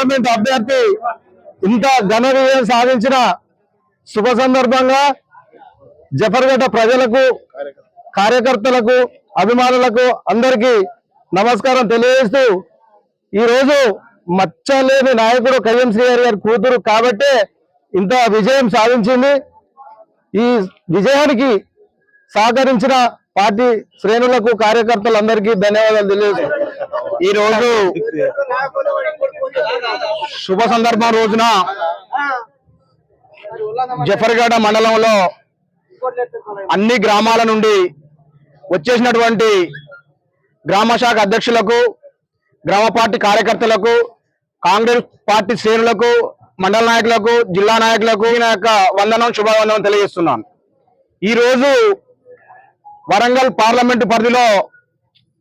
Parliament అభ్యర్థి ఇంత ఘన విజయం సాధించిన శుభ సందర్భంగా జఫర్గడ్డ ప్రజలకు కార్యకర్తలకు అభిమానులకు అందరికీ నమస్కారం తెలియజేస్తూ ఈ రోజు మచ్చలేని నాయకుడు కయ్యం శ్రీహరి గారి కూతురు కాబట్టే ఇంత విజయం సాధించింది. ఈ విజయానికి సహకరించిన పార్టీ శ్రేణులకు కార్యకర్తలందరికీ ధన్యవాదాలు తెలియజేస్తాను ఈ రోజు శుభ సందర్భం రోజున జఫర్గఢ మండలంలో అన్ని గ్రామాల నుండి వచ్చేసినటువంటి గ్రామ శాఖ అధ్యక్షులకు గ్రామ పార్టీ కార్యకర్తలకు కాంగ్రెస్ పార్టీ శ్రేణులకు మండల నాయకులకు జిల్లా నాయకులకు యొక్క వందనం శుభవందనం తెలియజేస్తున్నాను. ఈ రోజు వరంగల్ పార్లమెంటు పరిధిలో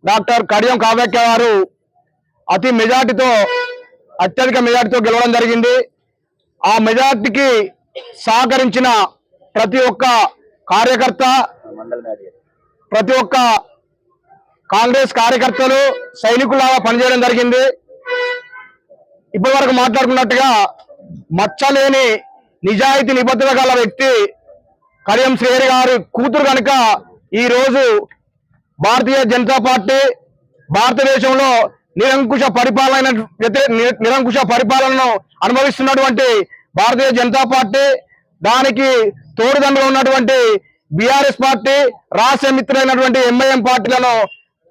డాక్టర్ కడియం కావ్యక్య గారు అతి మెజార్టీతో అత్యధిక మెజార్టీతో గెలవడం జరిగింది. ఆ మెజార్టీకి సహకరించిన ప్రతి ఒక్క కార్యకర్త ప్రతి ఒక్క కాంగ్రెస్ కార్యకర్తలు సైనికులాగా పనిచేయడం జరిగింది. ఇప్పటి వరకు మాట్లాడుకున్నట్టుగా మచ్చలేని నిజాయితీ నిబద్ధత గల వ్యక్తి కరియం శ్రీహరి గారి కూతురు కనుక ఈ రోజు భారతీయ జనతా పార్టీ భారతదేశంలో నిరంకుశ పరిపాలన నిరంకుశ పరిపాలనను అనుభవిస్తున్నటువంటి భారతీయ జనతా పార్టీ దానికి తోడుదండలు ఉన్నటువంటి బీఆర్ఎస్ పార్టీ రాష్ట్ర మిత్రులైనటువంటి ఎంఐఎం పార్టీలను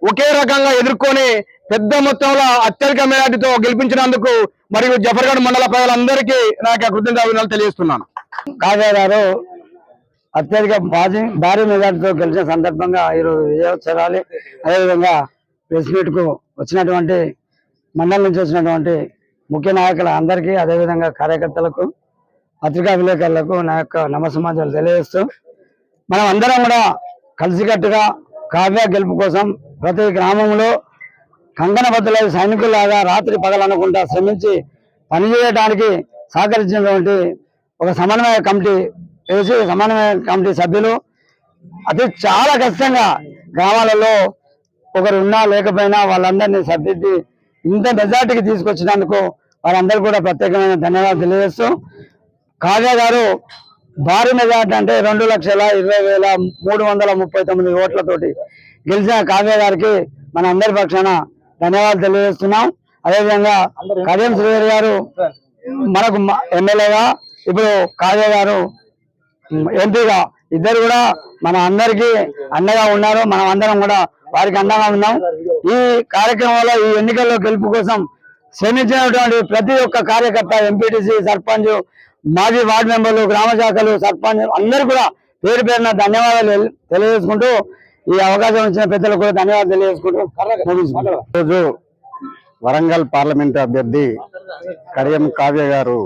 ఒకే రకంగా ఎదుర్కొని పెద్ద మొత్తంలో అత్యధిక మెజార్టీతో గెలిపించినందుకు మరియు జఫర్గఢ్ మండల ప్రజలందరికీ నా యొక్క కృతజ్ఞతలు తెలియజేస్తున్నాను. కావ్య గారు అత్యధిక భారీ భారీ మెజార్టీతో గెలిచిన సందర్భంగా ఈరోజు విజయోత్సవాలు అదేవిధంగా ప్రెస్ మీట్కు వచ్చినటువంటి మండలం నుంచి వచ్చినటువంటి ముఖ్య నాయకుల అందరికీ అదేవిధంగా కార్యకర్తలకు పత్రికా విలేకరులకు నా యొక్క నమస్సమాజాలు తెలియజేస్తూ మనం అందరం కూడా కలిసికట్టుగా కావ్య గెలుపు కోసం ప్రతి గ్రామంలో కంకణబద్దులై సైనికుల్లాగా రాత్రి పగలనుకుంటా శ్రమించి పనిచేయడానికి సహకరించినటువంటి ఒక సమన్వయ కమిటీ వేసి సమన్వయ కమిటీ సభ్యులు. అతి చాలా కష్టంగా గ్రామాలలో ఒకరు ఉన్నా లేకపోయినా వాళ్ళందరినీ సర్దిద్ది ఇంత మెజార్టీకి తీసుకొచ్చినందుకు వారందరూ కూడా ప్రత్యేకమైన ధన్యవాదాలు తెలియజేస్తూ కావ్య గారు భారీ మెజార్టీ అంటే రెండు లక్షల ఇరవై వేల మూడు వందల ముప్పై తొమ్మిది ఓట్లతోటి గెలిచిన కావ్య గారికి మన అందరి పక్షాన ధన్యవాదాలు తెలియజేస్తున్నాం. అదేవిధంగా కళ్యాణ్ శ్రీహరి గారు మనకు ఎమ్మెల్యేగా ఇప్పుడు కావ్య గారు ఎంపీగా ఇద్దరు కూడా మన అందరికీ అండగా ఉన్నారు. మనం అందరం కూడా వారికి అండగా ఉన్నాం. ఈ కార్యక్రమంలో ఈ ఎన్నికల్లో గెలుపు కోసం శ్రమించినటువంటి ప్రతి ఒక్క కార్యకర్త ఎంపీటీసీ సర్పంచ్ మాజీ వార్డు మెంబర్లు గ్రామ శాఖలు సర్పంచ్ అందరూ కూడా పేరు పేరున ధన్యవాదాలు తెలియజేసుకుంటూ ఈ అవకాశం ఇచ్చిన పెద్దలకు కూడా ధన్యవాదాలు తెలియజేసుకుంటూ రోజు వరంగల్ పార్లమెంట్ అభ్యర్థి కడియం కావ్య గారు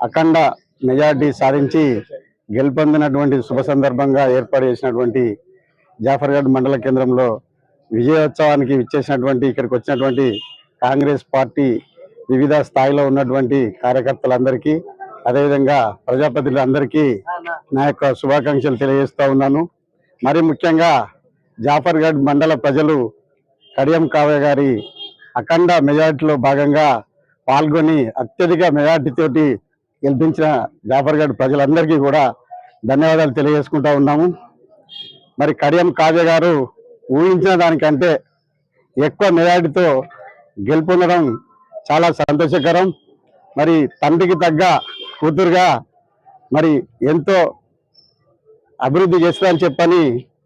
అఖండ మెజార్టీ సాధించి గెలుపొందినటువంటి శుభ సందర్భంగా ఏర్పాటు చేసినటువంటి జాఫర్గఢ్ మండల కేంద్రంలో విజయోత్సవానికి విచ్చేసినటువంటి ఇక్కడికి వచ్చినటువంటి కాంగ్రెస్ పార్టీ వివిధ స్థాయిలో ఉన్నటువంటి కార్యకర్తలందరికీ అదేవిధంగా ప్రజాప్రతినిధులందరికీ నా యొక్క శుభాకాంక్షలు తెలియజేస్తూ ఉన్నాను. మరి ముఖ్యంగా జాఫర్గఢ్ మండల ప్రజలు కడియం కావ్య గారి అఖండ మెజార్టీలో భాగంగా పాల్గొని అత్యధిక మెజార్టీతోటి గెలిపించిన జాఫర్గఢ్ ప్రజలందరికీ కూడా ధన్యవాదాలు తెలియజేసుకుంటా ఉన్నాము. మరి కడియం కావ్య గారు ఊహించిన దానికంటే ఎక్కువ మెజార్టీతో గెలుపొందడం చాలా సంతోషకరం. మరి తండ్రికి తగ్గ కూతురుగా మరి ఎంతో అభివృద్ధి చేస్తుందని చెప్పని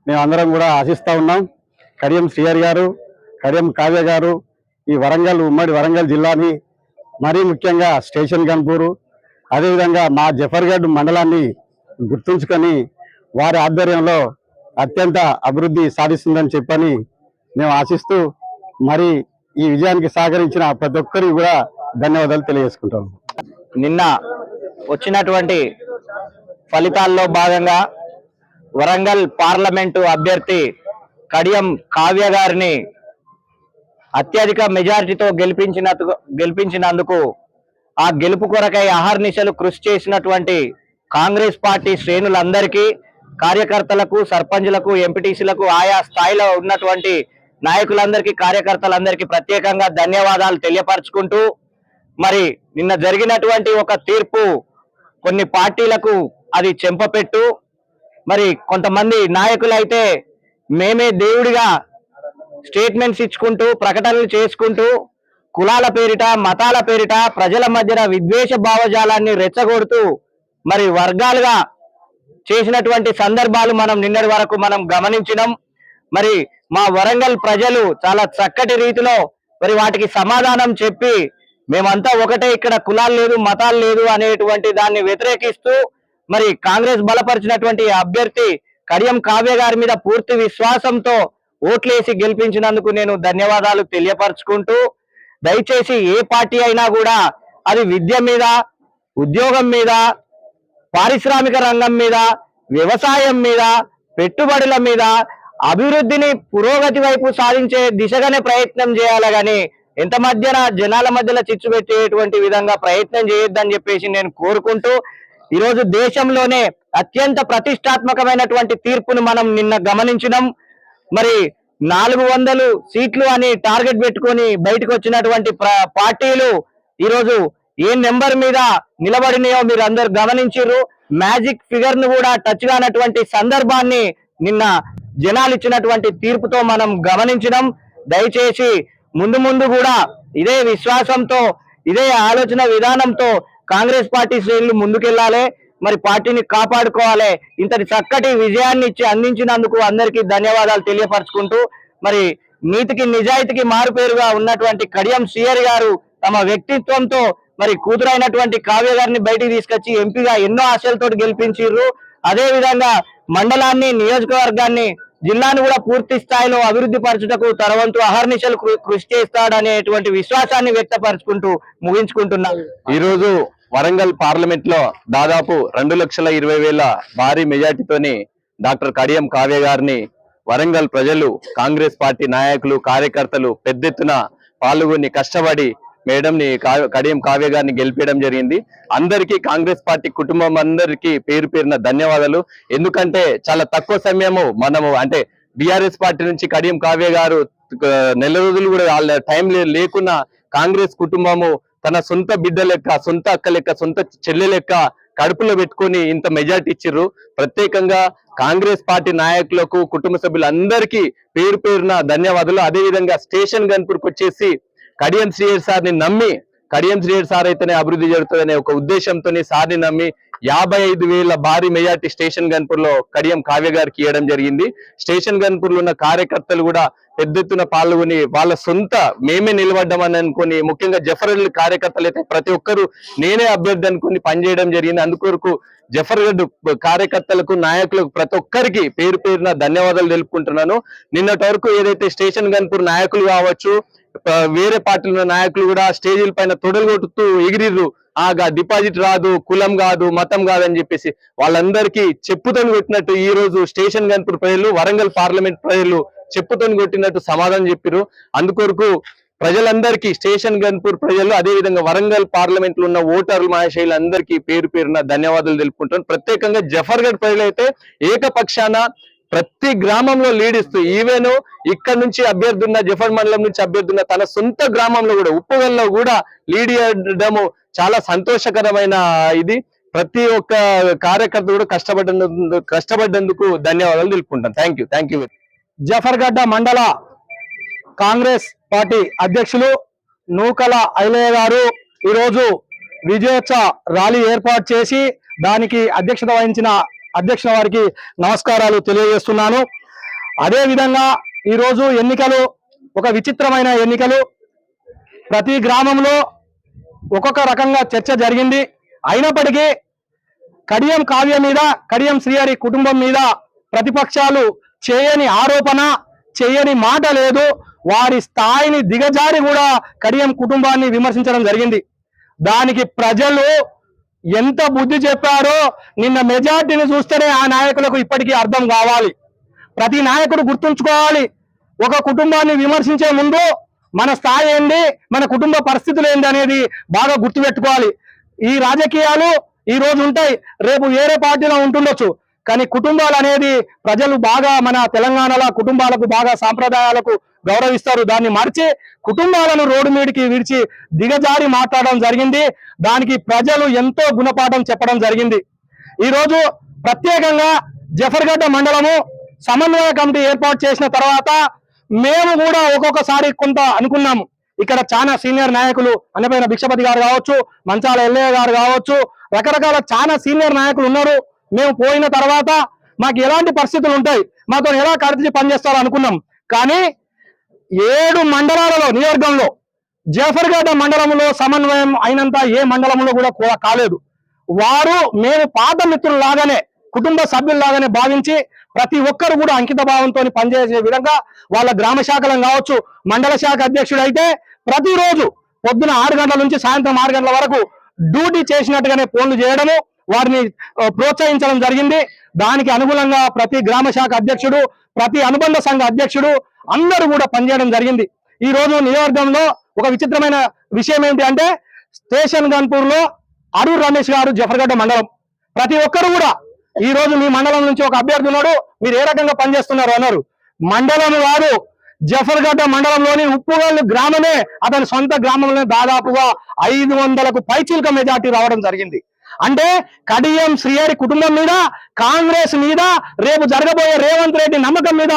మేము అందరం కూడా ఆశిస్తూ ఉన్నాం. కడియం శ్రీహరి గారు కడియం కావ్య గారు ఈ వరంగల్ ఉమ్మడి వరంగల్ జిల్లాని మరీ ముఖ్యంగా స్టేషన్ గన్పూరు అదేవిధంగా మా జఫర్గఢ్ మండలాన్ని గుర్తుంచుకొని వారి ఆధ్వర్యంలో అత్యంత అభివృద్ధి సాధిస్తుందని చెప్పని మేము ఆశిస్తూ మరి ఈ విజయానికి సహకరించిన ప్రతి ఒక్కరికి కూడా ధన్యవాదాలు తెలియజేసుకుంటాం. నిన్న వచ్చినటువంటి ఫలితాల్లో భాగంగా వరంగల్ పార్లమెంటు అభ్యర్థి కడియం కావ్య గారిని అత్యధిక మెజారిటీతో గెలిపించినందుకు గెలిపించినందుకు ఆ గెలుపు కొరకై అహర్నిశలు కృషి చేసినటువంటి కాంగ్రెస్ పార్టీ శ్రేణులందరికీ కార్యకర్తలకు సర్పంచులకు ఎంపీటీసీలకు ఆయా స్థాయిలో ఉన్నటువంటి నాయకులందరికీ కార్యకర్తలందరికీ ప్రత్యేకంగా ధన్యవాదాలు తెలియపరచుకుంటూ మరి నిన్న జరిగినటువంటి ఒక తీర్పు కొన్ని పార్టీలకు అది చెంపపెట్టు మరి కొంతమంది నాయకులైతే మేమే దేవుడిగా స్టేట్మెంట్స్ ఇచ్చుకుంటూ ప్రకటనలు చేసుకుంటూ కులాల పేరిట మతాల పేరిట ప్రజల మధ్యన విద్వేష భావజాలాన్ని రెచ్చగొడుతూ మరి వర్గాలుగా చేసినటువంటి సందర్భాలు మనం నిన్నటి వరకు మనం గమనించినాం. మరి మా వరంగల్ ప్రజలు చాలా చక్కటి రీతిలో మరి వాటికి సమాధానం చెప్పి మేమంతా ఒకటే ఇక్కడ కులాలు లేదు మతాలు లేదు అనేటువంటి దాన్ని వ్యతిరేకిస్తూ మరి కాంగ్రెస్ బలపరిచినటువంటి అభ్యర్థి కడియం కావ్య గారి మీద పూర్తి విశ్వాసంతో ఓట్లేసి గెలిపించినందుకు నేను ధన్యవాదాలు తెలియపరచుకుంటూ దయచేసి ఏ పార్టీ అయినా కూడా అది విద్య మీద ఉద్యోగం మీద పారిశ్రామిక రంగం మీద వ్యవసాయం మీద పెట్టుబడుల మీద అభివృద్ధిని పురోగతి వైపు సాధించే దిశగానే ప్రయత్నం చేయాలి కానీ ఎంత మధ్యన జనాల మధ్యలో చిచ్చు పెట్టేటువంటి విధంగా ప్రయత్నం చేయొద్దని చెప్పేసి నేను కోరుకుంటూ ఈరోజు దేశంలోనే అత్యంత ప్రతిష్టాత్మకమైనటువంటి తీర్పును మనం నిన్న గమనించినాం. మరి నాలుగు వందలు సీట్లు అని టార్గెట్ పెట్టుకొని బయటకు వచ్చినటువంటి పార్టీలు ఈరోజు ఏ నెంబర్ మీద నిలబడినాయో మీరు అందరు గమనించారు మ్యాజిక్ ఫిగర్ను కూడా టచ్ కానటువంటి సందర్భాన్ని నిన్న జనాలు ఇచ్చినటువంటి తీర్పుతో మనం గమనించినాం. దయచేసి ముందు ముందు కూడా ఇదే విశ్వాసంతో ఇదే ఆలోచన విధానంతో కాంగ్రెస్ పార్టీ శ్రేణులు ముందుకెళ్ళాలి మరి పార్టీని కాపాడుకోవాలి. ఇంతటి చక్కటి విజయాన్ని ఇచ్చి అందించినందుకు అందరికీ ధన్యవాదాలు తెలియపరచుకుంటూ మరి నీతికి నిజాయితీకి మారుపేరుగా ఉన్నటువంటి కడియం శ్రీహరి గారు తమ వ్యక్తిత్వంతో మరి కూతురైనటువంటి కావ్య గారిని బయటికి తీసుకొచ్చి ఎంపీగా ఎన్నో ఆశలతో గెలిపించారు అదే విధంగా మండలాన్ని నియోజకవర్గాన్ని జిల్లాను కూడా పూర్తి స్థాయిలో అభివృద్ధి పరచుటకు తరవంతు అహర్నిశలు కృషి చేస్తాడనేటువంటి విశ్వాసాన్ని వ్యక్తపరచుకుంటూ ముగించుకుంటున్నాను ఈరోజు వరంగల్ పార్లమెంట్లో దాదాపు రెండు లక్షల ఇరవై వేల భారీ మెజార్టీతోని డాక్టర్ కడియం కావ్య గారిని వరంగల్ ప్రజలు కాంగ్రెస్ పార్టీ నాయకులు కార్యకర్తలు పెద్ద ఎత్తున పాల్గొని కష్టపడి మేడంని కా- కడియం కావ్య గారిని గెలిపించడం జరిగింది. అందరికీ కాంగ్రెస్ పార్టీ కుటుంబం అందరికీ పేరు పేరున ధన్యవాదాలు. ఎందుకంటే చాలా తక్కువ సమయము మనము అంటే బిఆర్ఎస్ పార్టీ నుంచి కడియం కావ్య గారు నెల రోజులు కూడా వాళ్ళ టైం లేకున్నా కాంగ్రెస్ కుటుంబము తన సొంత బిడ్డ లెక్క సొంత అక్క లెక్క సొంత చెల్లె లెక్క కడుపులో పెట్టుకొని ఇంత మెజార్టీ ఇచ్చిర్రు. ప్రత్యేకంగా కాంగ్రెస్ పార్టీ నాయకులకు కుటుంబ సభ్యులందరికీ పేరు పేరున ధన్యవాదాలు. అదే విధంగా స్టేషన్ గన్పూర్కి వచ్చేసి కడియం శ్రీయర్ సార్ని నమ్మి కడియం శ్రీయర్ సార్ అయితేనే అభివృద్ధి జరుగుతుందనే ఒక ఉద్దేశంతో సార్ని నమ్మి యాభై ఐదు వేల భారీ మెజార్టీ స్టేషన్ గన్పూర్లో కడియం కావ్య గారికి ఇవ్వడం జరిగింది. స్టేషన్ గన్పూర్లో ఉన్న కార్యకర్తలు కూడా పెద్ద ఎత్తున పాల్గొని వాళ్ళ సొంత మేమే నిలబడ్డామని అనుకుని ముఖ్యంగా జఫర్గఢ్ కార్యకర్తలు అయితే ప్రతి ఒక్కరు నేనే అభ్యర్థి అనుకుని పనిచేయడం జరిగింది. అందుకొరకు జఫర్గఢ్ కార్యకర్తలకు నాయకులకు ప్రతి ఒక్కరికి పేరు పేరున ధన్యవాదాలు తెలుపుకుంటున్నాను. నిన్నటి వరకు ఏదైతే స్టేషన్ గన్పూర్ నాయకులు కావచ్చు వేరే పార్టీల ఉన్న నాయకులు కూడా స్టేజీల పైన తొడలు కొట్టుతూ ఎగిరిర్రు. ఆగా డిపాజిట్ రాదు కులం కాదు మతం కాదు అని చెప్పేసి వాళ్ళందరికీ చెప్పుతోని కొట్టినట్టు ఈ రోజు స్టేషన్ గన్పూర్ ప్రజలు వరంగల్ పార్లమెంట్ ప్రజలు చెప్పుతోని కొట్టినట్టు సమాధానం చెప్పారు అందుకొరకు ప్రజలందరికీ స్టేషన్ గన్పూర్ ప్రజలు అదే విధంగా వరంగల్ పార్లమెంట్లో ఉన్న ఓటర్లు మహాశైలందరికీ పేరు పేరున ధన్యవాదాలు తెలుపుకుంటాను ప్రత్యేకంగా జఫర్గఢ్ ప్రజలు అయితే ఏకపక్షాన ప్రతి గ్రామంలో లీడ్ ఇస్తూ ఈవెన్ ఇక్కడ నుంచి అభ్యర్థి ఉన్న జఫర్ మండలం నుంచి అభ్యర్థి ఉన్న తన సొంత గ్రామంలో కూడా ఉప్పగల్లో కూడా లీడ్ ఇవ్వడము చాలా సంతోషకరమైన ఇది. ప్రతి ఒక్క కార్యకర్త కూడా కష్టపడ్డందుకు కష్టపడ్డందుకు ధన్యవాదాలు తెలుపుకుంటాను. Thank you thank you Zafargadda మండల కాంగ్రెస్ పార్టీ అధ్యక్షులు నూకల ఐలయ్య గారు ఈరోజు విజయోత్సవ ర్యాలీ ఏర్పాటు చేసి దానికి అధ్యక్షత వహించిన అధ్యక్షుల వారికి నమస్కారాలు తెలియజేస్తున్నాను. అదేవిధంగా ఈరోజు ఎన్నికలు ఒక విచిత్రమైన ఎన్నికలు. ప్రతి గ్రామంలో ఒక్కొక్క రకంగా చర్చ జరిగింది. అయినప్పటికీ కడియం కావ్య మీద కడియం శ్రీహరి కుటుంబం మీద ప్రతిపక్షాలు చేయని ఆరోపణ చేయని మాట లేదు. వారి స్థాయిని దిగజారి కూడా కడియం కుటుంబాన్ని విమర్శించడం జరిగింది. దానికి ప్రజలు ఎంత బుద్ధి చెప్పారో నిన్న మెజార్టీని చూస్తేనే ఆ నాయకులకు ఇప్పటికీ అర్థం కావాలి. ప్రతి నాయకుడు గుర్తుంచుకోవాలి. ఒక కుటుంబాన్ని విమర్శించే ముందు మన స్థాయి ఏంది మన కుటుంబ పరిస్థితులు ఏంది అనేది బాగా గుర్తుపెట్టుకోవాలి. ఈ రాజకీయాలు ఈ రోజు ఉంటాయి. రేపు వేరే పార్టీలో ఉంటుండొచ్చు. కానీ కుటుంబాలు అనేది ప్రజలు బాగా మన తెలంగాణలో కుటుంబాలకు బాగా సాంప్రదాయాలకు గౌరవిస్తారు. దాన్ని మార్చి కుటుంబాలను రోడ్డు మీదకి విడిచి దిగజారి మాట్లాడడం జరిగింది. దానికి ప్రజలు ఎంతో గుణపాఠం చెప్పడం జరిగింది. ఈరోజు ప్రత్యేకంగా జఫర్గడ్డ మండలము సమన్వయ కమిటీ ఏర్పాటు చేసిన తర్వాత మేము కూడా ఒక్కొక్కసారి కొంత అనుకున్నాము. ఇక్కడ చాలా సీనియర్ నాయకులు అన్నపైన భిక్షపతి గారు కావచ్చు మంచాల ఎల్లయ్య గారు కావచ్చు రకరకాల చాలా సీనియర్ నాయకులు ఉన్నారు. మేము పోయిన తర్వాత మాకు ఎలాంటి పరిస్థితులు ఉంటాయి? మాతో ఎలా కడితే పనిచేస్తారో అనుకున్నాం కానీ ఏడు మండలాలలో నియోజకంలో జఫర్గడ్డ మండలంలో సమన్వయం అయినంత ఏ మండలంలో కూడా కూడా కాలేదు. వారు మేము పాత మిత్రుల్లాగానే కుటుంబ సభ్యుల్లాగానే భావించి ప్రతి ఒక్కరు కూడా అంకిత భావంతో పనిచేసే విధంగా వాళ్ళ గ్రామ శాఖలను కావచ్చు మండల శాఖ అధ్యక్షుడు అయితే ప్రతిరోజు పొద్దున ఆరు గంటల నుంచి సాయంత్రం ఆరు గంటల వరకు డ్యూటీ చేసినట్టుగానే ఫోన్లు చేయడము వారిని ప్రోత్సహించడం జరిగింది. దానికి అనుగుణంగా ప్రతి గ్రామ శాఖ అధ్యక్షుడు ప్రతి అనుబంధ సంఘ అధ్యక్షుడు అందరూ కూడా పనిచేయడం జరిగింది. ఈ రోజు నియోజకవర్గంలో ఒక విచిత్రమైన విషయం ఏంటి అంటే స్టేషన్ గన్పూర్లో అరూర్ రమేష్ గారు జఫర్గడ్డ మండలం. ప్రతి ఒక్కరు కూడా ఈ రోజు మీ మండలం నుంచి ఒక అభ్యర్థి ఉన్నాడు. మీరు ఏ రకంగా పనిచేస్తున్నారు అన్నారు. మండలం వారు జఫర్గడ్డ మండలంలోని ఉప్పుగల్లు గ్రామమే అతని సొంత గ్రామంలో దాదాపుగా ఐదు వందలకు పైచిల్క మెజార్టీ రావడం జరిగింది. అంటే కడియం శ్రీహరి కుటుంబం మీద కాంగ్రెస్ మీద రేపు జరగబోయే రేవంత్ రెడ్డి నమ్మకం మీద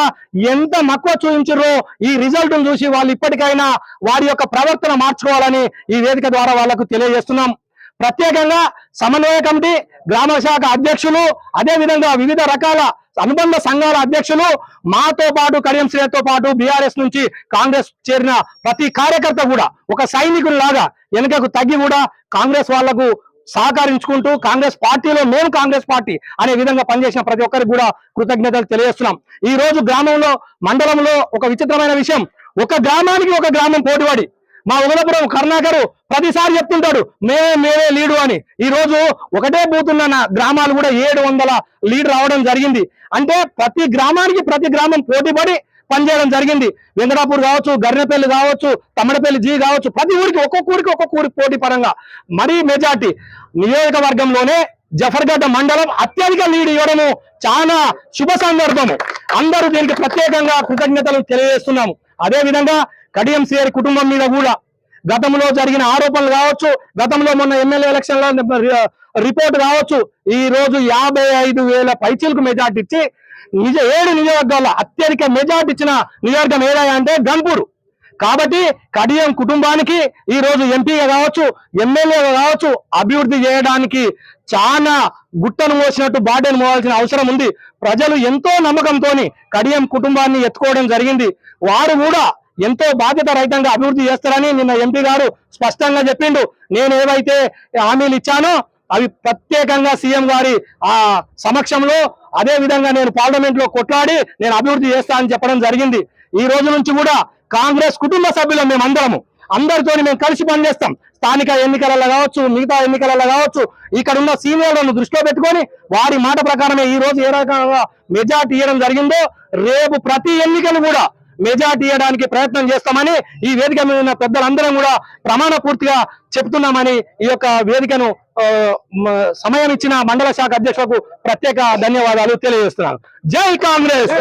ఎంత మక్కువ చూపించారో ఈ రిజల్ట్ చూసి వాళ్ళు ఇప్పటికైనా వారి యొక్క ప్రవర్తన మార్చుకోవాలని ఈ వేదిక ద్వారా వాళ్ళకు తెలియజేస్తున్నాం. ప్రత్యేకంగా సమన్వయ కమిటీ గ్రామ శాఖ అధ్యక్షులు అదే విధంగా వివిధ రకాల అనుబంధ సంఘాల అధ్యక్షులు మాతో పాటు కడియం శ్రేయతో పాటు బీఆర్ఎస్ నుంచి కాంగ్రెస్ చేరిన ప్రతి కార్యకర్త కూడా ఒక సైనికుల్లాగా వెనుకకు తగ్గి కూడా కాంగ్రెస్ వాళ్ళకు సహకరించుకుంటూ కాంగ్రెస్ పార్టీలో మేము కాంగ్రెస్ పార్టీ అనే విధంగా పనిచేసిన ప్రతి ఒక్కరికి కూడా కృతజ్ఞతలు తెలియజేస్తున్నాం. ఈ రోజు గ్రామంలో మండలంలో ఒక విచిత్రమైన విషయం. ఒక గ్రామానికి ఒక గ్రామం పోటీపడి మా ఉగలపురం కర్ణాకరు ప్రతిసారి చెప్తుంటాడు మేమే మేమే లీడు అని. ఈ రోజు ఒకటే పోతున్న గ్రామాలు కూడా ఏడు వందల లీడ్ రావడం జరిగింది. అంటే ప్రతి గ్రామానికి ప్రతి గ్రామం పోటీపడి పనిచేయడం జరిగింది. వెంకటాపూర్ కావచ్చు గర్రెపల్లి కావచ్చు తమ్మడపల్లి జీ కావచ్చు ప్రతి ఊరికి ఒక్కొక్క ఊరికి ఒక్కొక్క ఊరికి పోటీ పరంగా మరీ మెజార్టీ నియోజకవర్గంలోనే జఫర్గడ్డ మండలం అత్యధిక లీడ్ ఇవ్వడము చాలా శుభ సందర్భము అందరూ దీనికి ప్రత్యేకంగా కృతజ్ఞతలు తెలియజేస్తున్నాము. అదే విధంగా కడియం సిఆర్ కుటుంబం మీద కూడా గతంలో జరిగిన ఆరోపణలు కావచ్చు గతంలో మొన్న ఎమ్మెల్యే ఎలక్షన్లో రిపోర్ట్ కావచ్చు ఈ రోజు యాభై ఐదు వేల పైచీలకు మెజార్టీ ఇచ్చి నిజ ఏడు నియోజకవర్గాల్లో అత్యధిక మెజార్టీ ఇచ్చిన నియోజకవర్గం ఏదైనా అంటే గన్పూర్. కాబట్టి కడియం కుటుంబానికి ఈ రోజు ఎంపీగా కావచ్చు ఎమ్మెల్యేగా కావచ్చు అభివృద్ధి చేయడానికి చాలా గుట్టను మోసినట్టు బాటను మోవాల్సిన అవసరం ఉంది. ప్రజలు ఎంతో నమ్మకంతో కడియం కుటుంబాన్ని ఎత్తుకోవడం జరిగింది. వారు కూడా ఎంతో బాధ్యత రహితంగా అభివృద్ధి చేస్తారని నిన్న ఎంపీ గారు స్పష్టంగా చెప్పిండు. నేను ఏవైతే హామీలు ఇచ్చానో అవి ప్రత్యేకంగా సీఎం గారి ఆ సమక్షంలో అదే విధంగా నేను పార్లమెంట్లో కొట్లాడి నేను అభివృద్ధి చేస్తా అని చెప్పడం జరిగింది. ఈ రోజు నుంచి కూడా కాంగ్రెస్ కుటుంబ సభ్యులం మేము అందరము అందరితో మేము కలిసి పనిచేస్తాం. స్థానిక ఎన్నికలలో కావచ్చు మిగతా ఎన్నికలలో కావచ్చు ఇక్కడ ఉన్న సీనియర్లను దృష్టిలో పెట్టుకొని వారి మాట ప్రకారమే ఈ రోజు ఏ రకంగా మెజార్టీ ఇవ్వడం జరిగిందో రేపు ప్రతి ఎన్నికలు కూడా మెజార్టీ ఇవ్వడానికి ప్రయత్నం చేస్తామని ఈ వేదిక మీద ఉన్న పెద్దలందరం కూడా ప్రమాణ పూర్తిగా చెప్తున్నామని ఈ యొక్క వేదికను సమయం ఇచ్చిన మండల శాఖ అధ్యక్షులకు ప్రత్యేక ధన్యవాదాలు తెలియజేస్తున్నాను. జై కాంగ్రెస్!